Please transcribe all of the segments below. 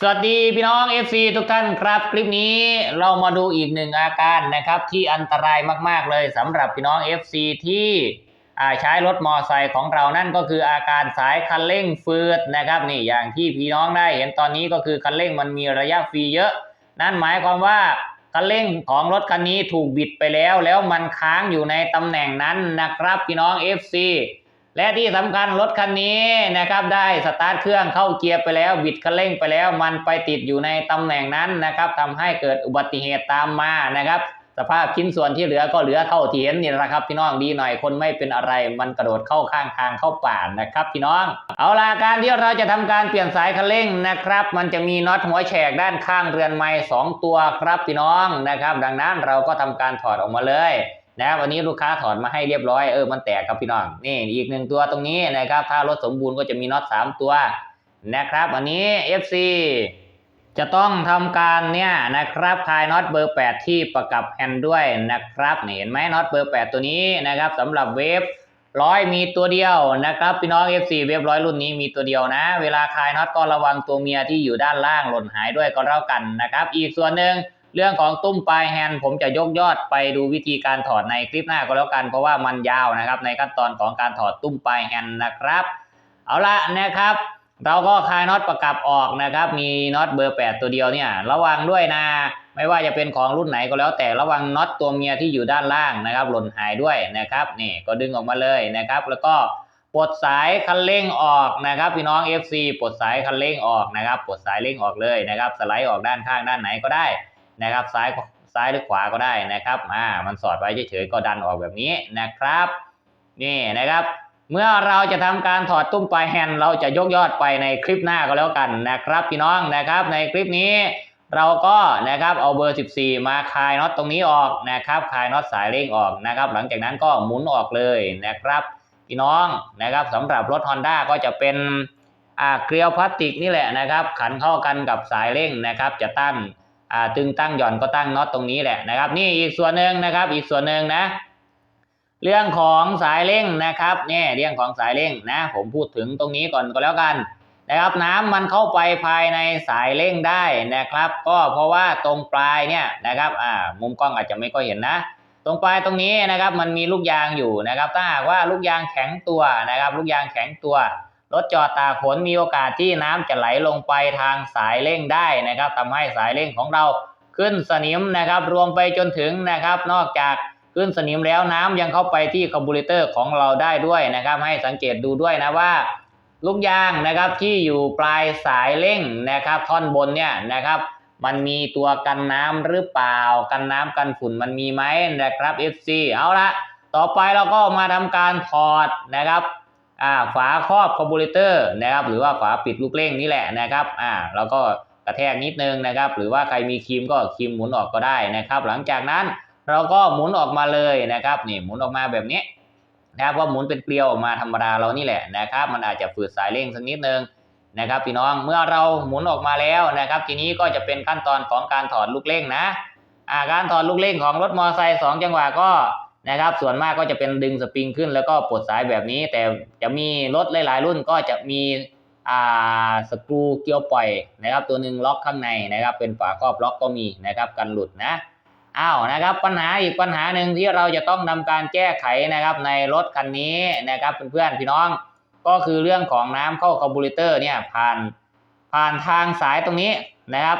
สวัสดีพี่น้อง FC ทุกท่านครับ คลิปนี้เรามาดูอีกหนึ่งอาการนะครับที่อันตรายมาก ๆ เลยสำหรับพี่น้อง FC ที่อ่ใช้รถมอไซค์ของเรานั่นก็คืออาการสายคันเร่งฟืดนะครับนี่อย่างที่พี่น้องได้เห็นตอนนี้ก็คือคันเร่งมันมีระยะฟรีเยอะ นั่นหมายความว่าคันเร่งของรถคันนี้ถูกบิดไปแล้ว แล้วมันค้างอยู่ในตำแหน่งนั้นนะครับพี่น้อง FC และที่สำคัญรถคันนี้นะครับได้สตาร์ทเครื่องเข้าเกียร์ไปแล้วบิดคันเร่งไปแล้ว มันไปติดอยู่ในตำแหน่งนั้นนะครับทำให้เกิดอุบัติเหตุตามมานะครับสภาพชิ้นส่วนที่เหลือก็เหลือเท่าที่เห็นนี่แหละครับพี่น้องดีหน่อยคนไม่เป็นอะไร มันกระโดดเข้าข้างทางเข้าป่านะครับ พี่น้อง เอาล่ะการที่เราจะทำการเปลี่ยนสายคันเร่งนะครับ มันจะมีน็อตหัวแฉกด้านข้างเรือนไม้สองตัวครับพี่น้องนะครับ ดังนั้นเราก็ทำการถอดออกมาเลย นะครับวันนี้ลูกค้าถอดมาให้เรียบร้อยเออมันแตกครับพี่น้องนี่อีกหนึ่งตัวตรงนี้นะครับ ถ้ารถสมบูรณ์ก็จะมีน็อตสามตัวนะครับอันนี้ FC จะต้องทำการเนี่ยนะครับคลายน็อตเบอร์ 8 ที่ประกับแฮนด์ด้วยนะครับเห็นไหมน็อตเบอร์ 8 ตัวนี้นะครับสำหรับเวฟร้อยมีตัวเดียวนะครับพี่น้อง FC เวฟร้อยรุ่นนี้มีตัวเดียวนะ เวลาคลายน็อตก็ระวังตัวเมียที่อยู่ด้านล่างหล่นหายด้วยก็แล้วกันนะครับ อีกส่วนหนึ่ง เรื่องของตุ้มปลายแฮนด์ผมจะยกยอดไปดูวิธีการถอดในคลิปหน้าก็แล้วกัน เพราะว่ามันยาวนะครับ ในขั้นตอนของการถอดตุ้มปลายแฮนด์นะครับ เอาละนะครับ เราก็คลายน็อตประกับออกนะครับ มีน็อตเบอร์ 8 ตัวเดียวเนี่ยระวังด้วยนะ ไม่ว่าจะเป็นของรุ่นไหนก็แล้วแต่ระวังน็อตตัวเมียที่อยู่ด้านล่างนะครับ หล่นหายด้วยนะครับนี่ก็ดึงออกมาเลยนะครับ แล้วก็ปลดสายคันเร่งออกนะครับ พี่น้อง FC ปลดสายคันเร่งออกนะครับปลดสายเร่งออกเลยนะครับ สไลด์ออกด้านข้างด้านไหนก็ได้ นะครับซ้ายซ้ายหรือขวาก็ได้นะครับอ่ามันสอดไว้เฉยๆก็ดันออกแบบนี้นะครับ นี่นะครับ เมื่อเราจะทำการถอดตุ้มปลายแฮนด์เราจะยกยอดไปในคลิปหน้าก็แล้วกันนะครับพี่น้องนะครับ ในคลิปนี้เราก็นะครับเอาเบอร์ 14 มาคลายน็อตตรงนี้ออกนะครับคลายน็อตสายเร่งออกนะครับ หลังจากนั้นก็หมุนออกเลยนะครับพี่น้องนะครับสำหรับรถ Honda ก็จะเป็นอ่าเกลียวพลาสติกนี่แหละนะครับ ขันเข้ากันกับสายเร่งนะครับ จะตั้ง อ่าตึงตั้งหย่อนก็ตั้งน็อตตรงนี้แหละนะครับ นี่อีกส่วนหนึ่งนะครับ อีกส่วนหนึ่งนะ เรื่องของสายเร่งนะครับเนี่ยเรื่องของสายเร่งนะ ผมพูดถึงตรงนี้ก่อนก็แล้วกันนะครับ น้ำมันเข้าไปภายในสายเร่งได้นะครับ ก็เพราะว่าตรงปลายเนี่ยนะครับอ่ามุมกล้องอาจจะไม่ค่อยเห็นนะ ตรงปลายตรงนี้นะครับ มันมีลูกยางอยู่นะครับ ถ้าหากว่าลูกยางแข็งตัวนะครับ ลูกยางแข็งตัว รถจอดตากฝนมีโอกาสที่น้ำจะไหลลงไปทางสายเร่งได้นะครับทำให้สายเร่งของเราขึ้นสนิมนะครับ รวมไปจนถึงนะครับ นอกจากขึ้นสนิมแล้วน้ำยังเข้าไปที่คาร์บูเรเตอร์ของเราได้ด้วยนะครับ ให้สังเกตดูด้วยนะว่า ลูกยางนะครับที่อยู่ปลายสายเร่งนะครับ ท่อนบนเนี่ยนะครับมันมีตัวกันน้ำหรือเปล่า กันน้ำกันฝุ่นมันมีไหมนะครับ FC เอาละต่อไปเราก็มาทำการถอดนะครับ ฝาครอบคาร์บูเรเตอร์นะครับหรือว่าฝาปิดลูกเร่งนี่แหละนะครับอ่าเราก็กระแทกนิดนึงนะครับ หรือว่าใครมีครีมก็ครีมหมุนออกก็ได้นะครับ หลังจากนั้นเราก็หมุนออกมาเลยนะครับนี่หมุนออกมาแบบนี้นะครับว่าหมุนเป็นเกลียวออกมาธรรมดาเรานี่แหละนะครับ มันอาจจะฝืดสายเร่งสักนิดนึงนะครับพี่น้องเมื่อเราหมุนออกมาแล้วนะครับ ทีนี้ก็จะเป็นขั้นตอนของการถอดลูกเร่งนะอ่าการถอดลูกเร่งของรถมอเตอร์ไซค์สองจังหวะก็ นะครับ ส่วนมากก็จะเป็นดึงสปริงขึ้นแล้วก็ปลดสายแบบนี้ แต่จะมีรถหลาย ๆ รุ่นก็จะมีอ่าสกรูเกี่ยวปล่อยนะครับ ตัวหนึ่งล็อกข้างในนะครับ เป็นฝาครอบล็อกก็มีนะครับกันหลุดนะอ้าวนะครับ ปัญหาอีกปัญหาหนึ่งที่เราจะต้องทำการแก้ไขนะครับ ในรถคันนี้นะครับเพื่อนๆพี่น้อง ก็คือเรื่องของน้ำเข้าคาร์บูเรเตอร์เนี่ยผ่านผ่านทางสายตรงนี้นะครับ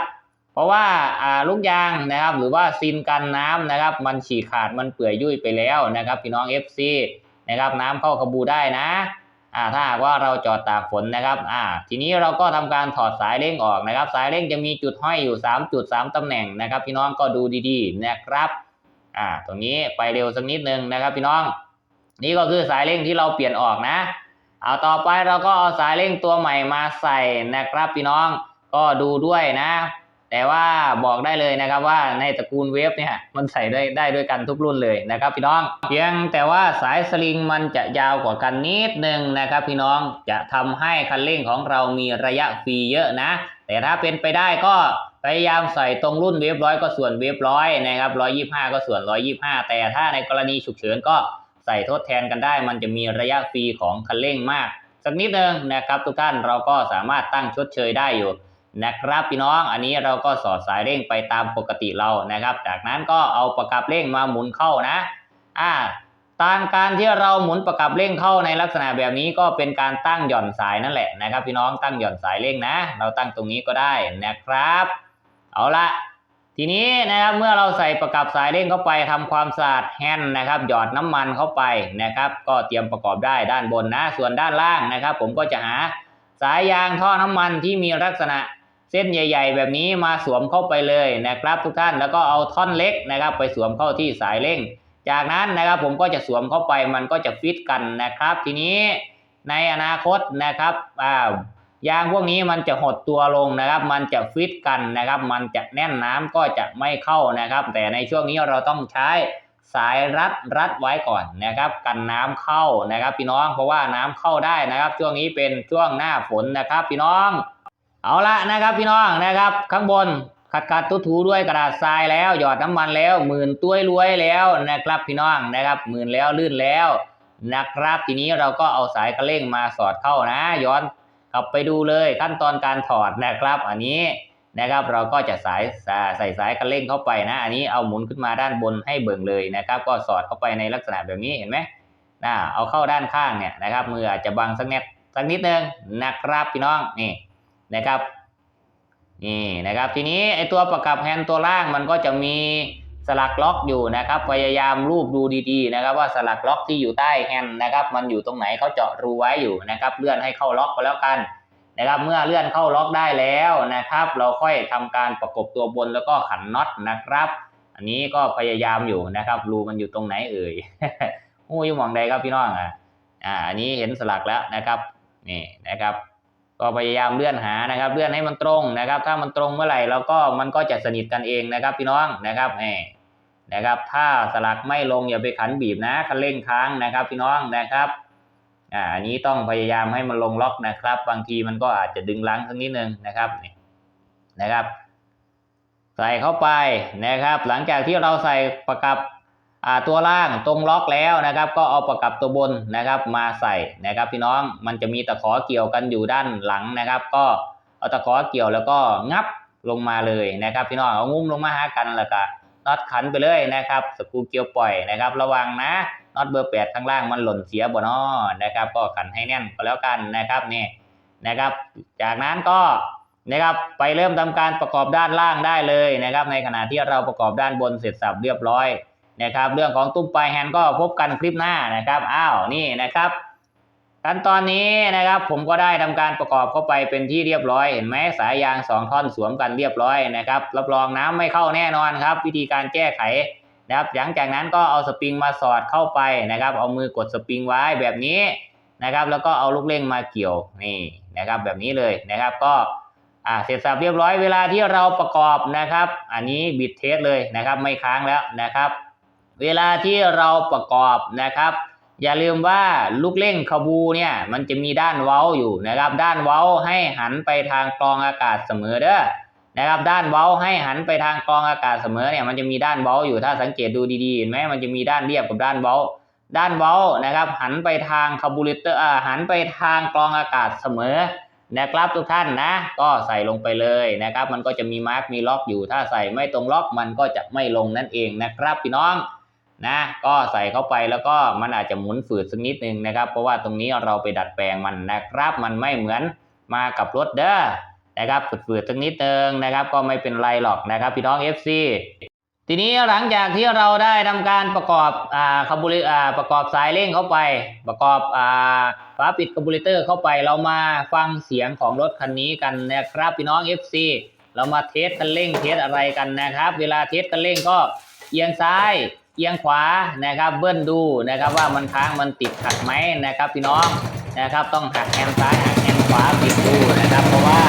ราะว่าลูกยางนะครับหรือว่าซินกันน้ำนะครับ มันฉีกขาดมันเปื่อยยุ่ยไปแล้วนะครับ พี่น้อง FC นะครับน้ำเข้าคาบูได้นะอ่าถ้าหากว่าเราจอดตากฝนนะครับอ่าทีนี้เราก็ทำการถอดสายเร่งออกนะครับ สายเร่งจะมีจุดห้อยอยู่ 3 จุด 3ตำแหน่งนะครับ พี่น้องก็ดูดีๆนะครับอ่าตรงนี้ไปเร็วสักนิดนึงนะครับ พี่น้อง นี่ก็คือสายเร่งที่เราเปลี่ยนออกนะ เอาต่อไปเราก็เอาสายเร่งตัวใหม่มาใส่นะครับ พี่น้องก็ดูด้วยนะ แต่ว่าบอกได้เลยนะครับว่าในตระกูลเวฟเนี่ยมันใส่ได้ได้ด้วยกันทุกรุ่นเลยนะครับพี่น้อง เพียงแต่ว่าสายสลิงมันจะยาวกว่ากันนิดนึงนะครับพี่น้องจะทำให้คันเร่งของเรามีระยะฟรีเยอะนะ แต่ถ้าเป็นไปได้ก็พยายามใส่ตรงรุ่นเวฟร้อยก็ส่วนเวฟร้อยนะครับร้อยยี่ห้าก็ส่วนร้อยยี่ห้าแต่ถ้าในกรณีฉุกเฉินก็ใส่ทดแทนกันได้ มันจะมีระยะฟรีของคันเร่งมาก สักนิดนึงนะครับทุกท่านเราก็สามารถตั้งชดเชยได้อยู่ นะครับพี่น้องอันนี้เราก็สอดสายเร่งไปตามปกติเรานะครับ จากนั้นก็เอาประกับเร่งมาหมุนเข้านะอ่าตามการที่เราหมุนประกับเร่งเข้าในลักษณะแบบนี้ก็เป็นการตั้งหย่อนสายนั่นแหละนะครับ พี่น้องตั้งหย่อนสายเร่งนะ เราตั้งตรงนี้ก็ได้นะครับ เอาละทีนี้นะครับเมื่อเราใส่ประกับสายเร่งเข้าไปทำความสะอาดแฮนด์นะครับ หยอดน้ำมันเข้าไปนะครับ ก็เตรียมประกอบได้ด้านบนนะ ส่วนด้านล่างนะครับ ผมก็จะหาสายยางท่อน้ำมันที่มีลักษณะ เส้นใหญ่ ๆ แบบนี้มาสวมเข้าไปเลยนะครับทุกท่านแล้วก็เอาท่อนเล็กนะครับ ไปสวมเข้าที่สายเร่ง จากนั้นนะครับผมก็จะสวมเข้าไปมันก็จะฟิตกันนะครับ ทีนี้ในอนาคตนะครับอ่ายางพวกนี้มันจะหดตัวลงนะครับ มันจะฟิตกันนะครับ มันจะแน่นน้ำก็จะไม่เข้านะครับ แต่ในช่วงนี้เราต้องใช้สายรัดรัดไว้ก่อนนะครับ กันน้ำเข้านะครับ พี่น้องเพราะว่าน้ำเข้าได้นะครับ ช่วงนี้เป็นช่วงหน้าฝนนะครับ พี่น้อง เอาละนะครับพี่น้องนะครับ ข้างบนขัดขัดๆถูด้วยกระดาษทรายแล้วหยอดน้ำมันแล้วหมื่นตุ้ยรวยแล้วนะครับพี่น้องนะครับหมื่นแล้วลื่นแล้วนะครับทีนี้เราก็เอาสายกระเล่งมาสอดเข้านะ ย้อนกลับไปดูเลยขั้นตอนการถอดนะครับ อันนี้นะครับเราก็จะสายใส่สายกระเล่งเข้าไปนะ อันนี้เอาหมุนขึ้นมาด้านบนให้เบิ่งเลยนะครับ ก็สอดเข้าไปในลักษณะแบบนี้เห็นไหมนะเอาเข้าด้านข้างเนี่ยนะครับมืออาจจะบังสักนิดสักนิดนึงนะครับพี่น้องนี่ นะครับนี่นะครับทีนี้ไอตัวประกับแฮนด์ตัวล่างมันก็จะมีสลักล็อกอยู่นะครับ พยายามรูปดูดีๆนะครับ ว่าสลักล็อกที่อยู่ใต้แฮนด์นะครับ มันอยู่ตรงไหนเขาเจาะรูไว้อยู่นะครับ เลื่อนให้เข้าล็อกก็แล้วกันนะครับ เมื่อเลื่อนเข้าล็อกได้แล้วนะครับ เราค่อยทำการประกบตัวบนแล้วก็ขันน็อตนะครับ อันนี้ก็พยายามอยู่นะครับรูมันอยู่ตรงไหนเอ่ยหู้ยมองใดครับพี่น้องอะอ่าอันนี้เห็นสลักแล้วนะครับนี่นะครับ ก็พยายามเลื่อนหานะครับ เลื่อนให้มันตรงนะครับ ถ้ามันตรงเมื่อไหร่เราก็มันก็จะสนิทกันเองนะครับ พี่น้องนะครับแหมนะครับ ถ้าสลักไม่ลงอย่าไปขันบีบนะคันเร่งค้างนะครับ พี่น้องนะครับอ่าอันนี้ต้องพยายามให้มันลงล็อกนะครับ บางทีมันก็อาจจะดึงลังสักนิดนึงนะครับนี่นะครับ ใส่เข้าไปนะครับ หลังจากที่เราใส่ประกับ ตัวล่างตรงล็อกแล้วนะครับ ก็เอาประกับตัวบนนะครับมาใส่นะครับ พี่น้องมันจะมีตะขอเกี่ยวกันอยู่ด้านหลังนะครับ ก็เอาตะขอเกี่ยวแล้วก็งับลงมาเลยนะครับ พี่น้องเอางุ้มลงมาหากันแล้วก็น็อตขันไปเลยนะครับสกูเกี่ยวปล่อยนะครับ ระวังนะน็อตเบอร์แปดข้างล่างมันหล่นเสียบ่นอนะครับ ก็ขันให้แน่นก็แล้วกันนะครับนี่นะครับ จากนั้นก็นะครับไปเริ่มทำการประกอบด้านล่างได้เลยนะครับ ในขณะที่เราประกอบด้านบนเสร็จสับเรียบร้อย นะครับเรื่องของตุ้มปลายแฮนด์ก็พบกันคลิปหน้านะครับอ้าวนี่นะครับขั้นตอนนี้นะครับผมก็ได้ทำการประกอบเข้าไปเป็นที่เรียบร้อยเห็นไหมสายยางสองท่อนสวมกันเรียบร้อยนะครับรับรองน้ำไม่เข้าแน่นอนครับ วิธีการแก้ไขนะครับหลังจากนั้นก็เอาสปริงมาสอดเข้าไปนะครับ เอามือกดสปริงไว้แบบนี้นะครับ แล้วก็เอาลูกเล่งมาเกี่ยวนี่นะครับแบบนี้เลยนะครับก็่าเสร็จสับเรียบร้อยเวลาที่เราประกอบนะครับ อันนี้บิดเทสเลยนะครับไม่ค้างแล้วนะครับ เวลาที่เราประกอบนะครับ อย่าลืมว่าลูกเล่งขบูเนี่ยมันจะมีด้านเว้าอยู่นะครับ ด้านเว้าให้หันไปทางกรองอากาศเสมอเด้อนะครับ ด้านเว้าให้หันไปทางกรองอากาศเสมอเนี่ยมันจะมีด้านเว้าอยู่ถ้าสังเกตดูดีๆเห็นไหมมันจะมีด้านเรียบกับด้านเว้าด้านเว้านะครับ หันไปทางคาบูเลเตอร์หันไปทางกรองอากาศเสมอนะครับทุกท่านนะ ก็ใส่ลงไปเลยนะครับ มันก็จะมีมาร์กมีล็อกอยู่ถ้าใส่ไม่ตรงล็อกมันก็จะไม่ลงนั่นเองนะครับพี่น้อง นะก็ใส่เข้าไปแล้วก็มันอาจจะหมุนฝืดสักนิดนึงนะครับ เพราะว่าตรงนี้เราไปดัดแปลงมันนะครับ มันไม่เหมือนมากับรถเด้อนะครับฝืดๆสักนิดนึงนะครับ ก็ไม่เป็นไรหรอกนะครับ พี่น้อง FC ทีนี้หลังจากที่เราได้ทำการประกอบอ่าคาบูลิอ่าประกอบสายเร่งเข้าไป ประกอบอ่าฝาปิดคาบูลิเตอร์เข้าไปเรามาฟังเสียงของรถคันนี้กันนะครับพี่น้อง FC เรามาเทสคันเร่งเทสอะไรกันนะครับ เวลาเทสคันเร่งก็เอียงซ้าย เอียงขวานะครับเบิ้ลดูนะครับว่ามันค้างมันติดขัดไหมนะครับพี่น้องนะครับต้องหักแฮนด์ซ้ายหักแฮนด์ขวาปิดดูนะครับ เพราะว่า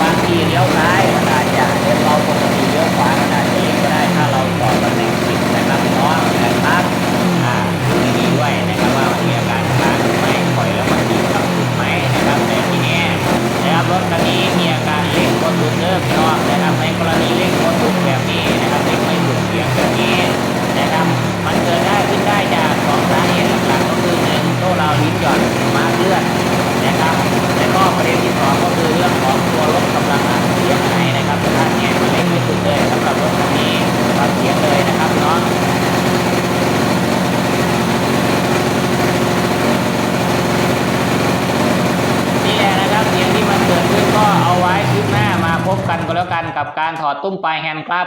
บางทีเลี้ยวซ้ายมันอาจจะเลี้ยวเราปกติเลี้ยวขวามันอาจจะเลี้ยวก็ได้ถ้าเราต่อตำแหน่งผิดนะครับพี่น้องนะครับอ่าดูดีๆด้วยนะครับว่ามันมีอาการค้างหรือไม่ปล่อยแล้วมันติดกับจุดไหมนะครับในที่นี้นะครับรถคันนี้มีอาการเร่งกดหลุดเริ่มพี่น้องนะครับในกรณีเร่งกดหลุดแบบนี้นะครับเร่งไม่หลุดเสียงแบบนี้นะครับ มันเกิดได้ขึ้นได้จากสองสาเหตุหลักๆก็คือหนึ่งโซ่เราลิ้นหย่อนมาเลื่อนนะครับแล้วก็ประเด็นที่สองก็คือเรื่องของ พบกันก็แล้วกันกับการถอด ตุ้มปลายแฮนด์ครับ